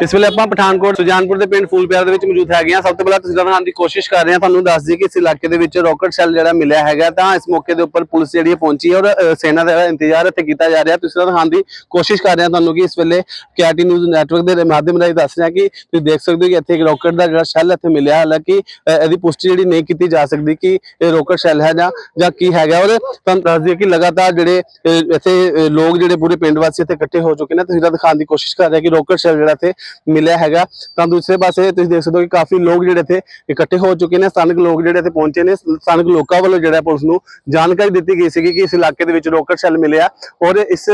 ਇਸ ਵੇਲੇ ਆਪਾਂ ਪਠਾਨਕੋਟ, ਸੁਜਾਨਪੁਰ ਦੇ ਪਿੰਡ ਫੂਲਪਿਆਰ ਦੇ ਵਿੱਚ ਮੌਜੂਦ ਹੈਗੇ ਆ ਸਭ ਤੋਂ ਪਹਿਲਾਂ ਤਸਵੀਰਾਂ ਦਿਖਾਉਣ ਦੀ ਕੋਸ਼ਿਸ਼ ਕਰ ਰਹੇ ਹਾਂ, ਤੁਹਾਨੂੰ ਦੱਸ ਦਈਏ ਕਿ ਇਸ ਇਲਾਕੇ ਦੇ ਵਿੱਚ ਰਾਕਟ ਸੈੱਲ ਜਿਹੜਾ ਮਿਲਿਆ ਹੈਗਾ, ਤਾਂ ਇਸ ਮੌਕੇ ਦੇ ਉੱਪਰ ਪੁਲਿਸ ਜਿਹੜੀ ਹੈ ਪਹੁੰਚੀ ਹੈ ਔਰ ਸੈਨਾ ਦਾ ਇੰਤਜ਼ਾਰ ਇੱਥੇ ਕੀਤਾ ਜਾ ਰਿਹਾ। ਤਸਵੀਰਾਂ ਦਿਖਾਉਣ ਦੀ ਕੋਸ਼ਿਸ਼ ਕਰ ਰਹੇ ਹਾਂ ਤੁਹਾਨੂੰ ਕਿ ਇਸ ਵੇਲੇ ਕੇਆਰਟੀ ਨਿਊਜ਼ ਨੈਟਵਰਕ ਦੇ ਮਾਧਿਅਮ ਰਾਹੀਂ ਦੱਸ ਰਿਹਾ ਕਿ ਤੁਸੀਂ ਦੇਖ ਸਕਦੇ ਹੋ ਕਿ ਇੱਥੇ ਇੱਕ ਰਾਕਟ ਦਾ ਜਿਹੜਾ ਸੈੱਲ ਇੱਥੇ ਮਿਲਿਆ। ਹਾਲਾਂਕਿ ਇਹਦੀ ਪੁਸ਼ਟੀ ਜਿਹੜੀ ਨਹੀਂ ਕੀਤੀ ਜਾ ਸਕਦੀ ਕਿ ਇਹ ਰਾਕਟ ਸੈੱਲ ਹੈ ਜਾਂ ਜਾਂ ਕੀ ਹੈਗਾ। ਔਰ ਤੁਹਾਨੂੰ ਦੱਸ ਦਈਏ ਕਿ ਲਗਾਤਾਰ ਜਿਹੜੇ ਇੱਥੇ ਲੋਕ ਜਿਹੜੇ ਪੂਰੇ ਪਿੰਡ ਵਾਸੀ ਇੱਥੇ ਇਕੱਠੇ ਹੋ ਚੁੱਕੇ ਨੇ। ਤਸਵੀਰਾਂ ਦਿਖਾਉਣ ਦੀ ਕੋਸ਼ਿਸ਼ ਕਰ ਰਹੇ ਕਿ ਰਾਕਟ ਸੈੱਲ ਜਿਹੜਾ ਇੱਥੇ ਮਿਲਿਆ ਹੈਗਾ। ਤਾਂ ਦੂਸਰੇ ਪਾਸੇ ਤੁਸੀਂ ਦੇਖ ਸਕਦੇ ਹੋ ਕਿ ਕਾਫੀ ਲੋਕ ਜਿਹੜੇ ਇੱਥੇ ਇਕੱਠੇ ਹੋ ਚੁੱਕੇ ਨੇ, ਸਥਾਨਕ ਲੋਕ ਜਿਹੜੇ ਇੱਥੇ ਪਹੁੰਚੇ ਨੇ, ਸਥਾਨਕ ਲੋਕਾਂ ਵੱਲੋਂ ਜਿਹੜਾ ਪੁਲਿਸ ਨੂੰ ਜਾਣਕਾਰੀ ਦਿੱਤੀ ਗਈ ਸੀਗੀ ਕਿ ਇਸ ਇਲਾਕੇ ਦੇ ਵਿੱਚ ਰਾਕਟ ਸੈੱਲ ਮਿਲਿਆ ਔਰ ਇਸ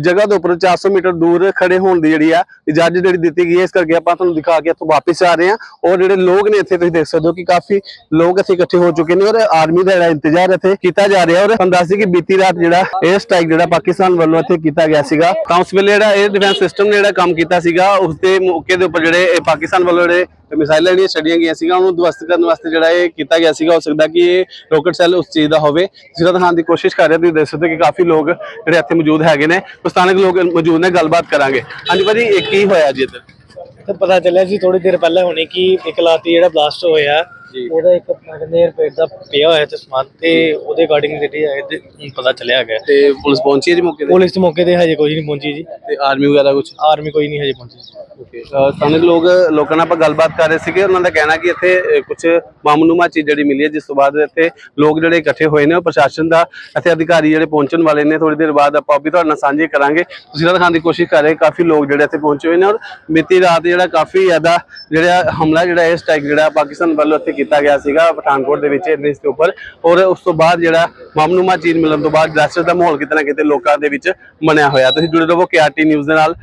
ਜਗ੍ਹਾ ਦੇ ਉੱਪਰ 400 ਮੀਟਰ ਦੂਰ ਖੜੇ ਹੋਣ ਦੀ ਜਿਹੜੀ ਆ ਇਜਾਜ਼ਤ ਜਿਹੜੀ ਦਿੱਤੀ ਗਈ ਹੈ। ਇਸ ਕਰਕੇ ਆਪਾਂ ਤੁਹਾਨੂੰ ਦਿਖਾ ਕੇ ਇੱਥੋਂ ਵਾਪਸ ਆ ਰਹੇ ਹਾਂ ਔਰ ਜਿਹੜੇ ਲੋਕ ਨੇ ਇੱਥੇ ਤੁਸੀਂ ਦੇਖ ਸਕਦੇ ਹੋ ਕਿ ਕਾਫੀ ਲੋਕ ਇੱਥੇ ਇਕੱਠੇ ਹੋ ਚੁੱਕੇ ਨੇ ਔਰ ਆਰਮੀ ਦਾ ਜਿਹੜਾ ਇੰਤਜ਼ਾਰ ਇੱਥੇ ਕੀਤਾ ਜਾ ਰਿਹਾ ਔਰ ਤੁਹਾਨੂੰ ਦੱਸ ਕਿ ਬੀਤੀ ਰਾਤ ਜਿਹੜਾ 에ਅਰ ਸਟ੍ਰਾਈਕ ਜਿਹੜਾ ਪਾਕਿਸਤਾਨ ਵੱਲੋਂ ਇੱਥੇ ਕੀਤਾ ਗਿਆ ਸੀਗਾ। ਤਾਂ ਉਸ ਵੇਲੇ ਜਿਹੜਾ 에ਅਰ ਡਿਫੈਂਸ ਸਿਸਟਮ ਨੇ ਜਿਹੜਾ ਕੰਮ ਕੀਤਾ ਸੀਗਾ, ਉਸ ਦੇ ਮੌਕੇ ਦੇ ਉੱਪਰ ਜਿਹੜੇ ਪਾਕਿਸਤਾਨ ਵੱਲੋਂ ਜਿਹੜੇ ਮਿਸਾਈਲਾਂ ਜਿਹੜੀਆਂ ਛੱਡੀਆਂ ਗਈਆਂ ਸੀਗਾ ਉਹਨੂੰ ਦਵਸਤ ਕਰਨ ਵਾਸਤੇ ਜਿਹੜਾ ਇਹ ਕੀਤਾ ਗਿਆ ਸੀਗਾ, ਹੋ ਸਕਦਾ ਕਿ ਇਹ ਰਾਕਟ ਸੈੱਲ ਉਸ ਚੀਜ਼ ਦਾ ਹੋਵੇ। ਜਿਹੜਾ ਦਿਖਾਉਣ ਦੀ ਕੋਸ਼ਿਸ਼ ਕਰ ਰਹੇ ਤੁਸੀਂ ਦੇਖ ਸਕਦੇ ਹੋ ਕਿ ਕਾਫੀ ਲੋਕ ਜਿਹੜੇ ਇੱਥੇ ਮੌਜੂਦ ਹੈਗੇ ਨੇ ਸਥਾਨਕ ਲੋਕ ਮੌਜੂਦ ਨੇ, ਗੱਲਬਾਤ ਕਰਾਂਗੇ। ਹਾਂਜੀ ਭਾਜੀ, ਇਹ ਕੀ ਹੋਇਆ ਜੀ ਇੱਧਰ? ਤੇ ਪਤਾ ਚੱਲਿਆ ਸੀ ਥੋੜੀ ਦੇਰ ਪਹਿਲਾਂ ਹੋਣੀ ਕਿ ਇੱਕ ਲਾਤੀ ਜਿਹੜਾ ਬਲਾਸਟ ਹੋਇਆ ਉਹਦਾ ਇੱਕ ਕਹਿੰਦੇ ਰੁਪਏ ਦਾ ਪਿਆ ਹੋਇਆ ਤੇ ਸਮਾਨ ਤੇ ਉਹਦੇ ਅਕੋਰਡਿੰਗ ਜਿਹੜੀ ਹੈ ਇਹਦੇ ਹੁਣ ਪਤਾ ਚੱਲਿਆ ਹੈਗਾ। ਤੇ ਪੁਲਿਸ ਪਹੁੰਚੀ ਹੈ ਜੀ ਮੌਕੇ ਤੇ? ਪੁਲਿਸ ਦੇ ਮੌਕੇ ਤੇ ਹਜੇ ਕੋਈ ਨਹੀਂ ਪਹੁੰਚੀ ਜੀ। ਤੇ ਆਰਮੀ ਵਗੈਰਾ ਕੁਝ ਆਰਮੀ ਕੋਈ ਨਹੀਂ ਹਜੇ ਪਹੁੰਚੀ ਸਥਾਨਕ ਲੋਕ ਲੋਕਾਂ ਨਾਲ ਆਪਾਂ ਗੱਲਬਾਤ ਕਰ ਰਹੇ ਸੀਗੇ ਉਹਨਾਂ ਦਾ ਕਹਿਣਾ ਕਿ ਇੱਥੇ ਕੁਝ ਮਾਮਨੂਮਾ ਚੀਜ਼ ਜਿਹੜੀ ਮਿਲੀ ਹੈ ਜਿਸ ਤੋਂ ਬਾਅਦ ਇੱਥੇ ਲੋਕ ਜਿਹੜੇ ਇਕੱਠੇ ਹੋਏ ਨੇ ਉਹ ਪ੍ਰਸ਼ਾਸਨ ਦਾ ਇੱਥੇ ਅਧਿਕਾਰੀ ਜਿਹੜੇ ਪਹੁੰਚਣ ਵਾਲੇ ਨੇ ਥੋੜੀ ਦੇਰ ਬਾਅਦ ਆਪਾਂ ਉਹ ਵੀ ਤੁਹਾਡੇ ਨਾਲ ਸਾਂਝੇ ਕਰਾਂਗੇ। ਤੁਸੀਂ ਦਿਖਾਉਣ ਦੀ ਕੋਸ਼ਿਸ਼ ਕਰ ਰਹੇ ਕਾਫੀ ਲੋਕ ਜਿਹੜੇ ਇੱਥੇ ਪਹੁੰਚੇ ਹੋਏ ਨੇ ਔਰ ਬੀਤੀ ਰਾਤ ਜਿਹੜਾ ਕਾਫੀ ਜ਼ਿਆਦਾ ਜਿਹੜਾ ਹਮਲਾ ਜਿਹੜਾ ਇਹ ਸਟ੍ਰਾਈਕ ਜਿਹੜਾ ਪਾਕਿਸਤਾਨ ਵੱਲੋਂ ਇੱਥੇ ਕੀਤਾ ਗਿਆ ਸੀਗਾ ਪਠਾਨਕੋਟ ਦੇ ਵਿੱਚ ਇਸ ਦੇ ਉੱਪਰ। ਔਰ ਉਸ ਤੋਂ ਬਾਅਦ ਜਿਹੜਾ ਮਾਮਨੂਮਾ ਚੀਜ਼ ਮਿਲਣ ਤੋਂ ਬਾਅਦ ਦਹਿਸ਼ਤ ਦਾ ਮਾਹੌਲ ਕਿਤੇ ਨਾ ਕਿਤੇ ਲੋਕਾਂ ਦੇ ਵਿੱਚ ਬਣਿਆ ਹੋਇਆ। ਤੁਸੀਂ ਜੁੜੇ ਰਹੋ ਕੇਆਰਟੀ ਨਿਊਜ਼ ਦੇ ਨਾਲ।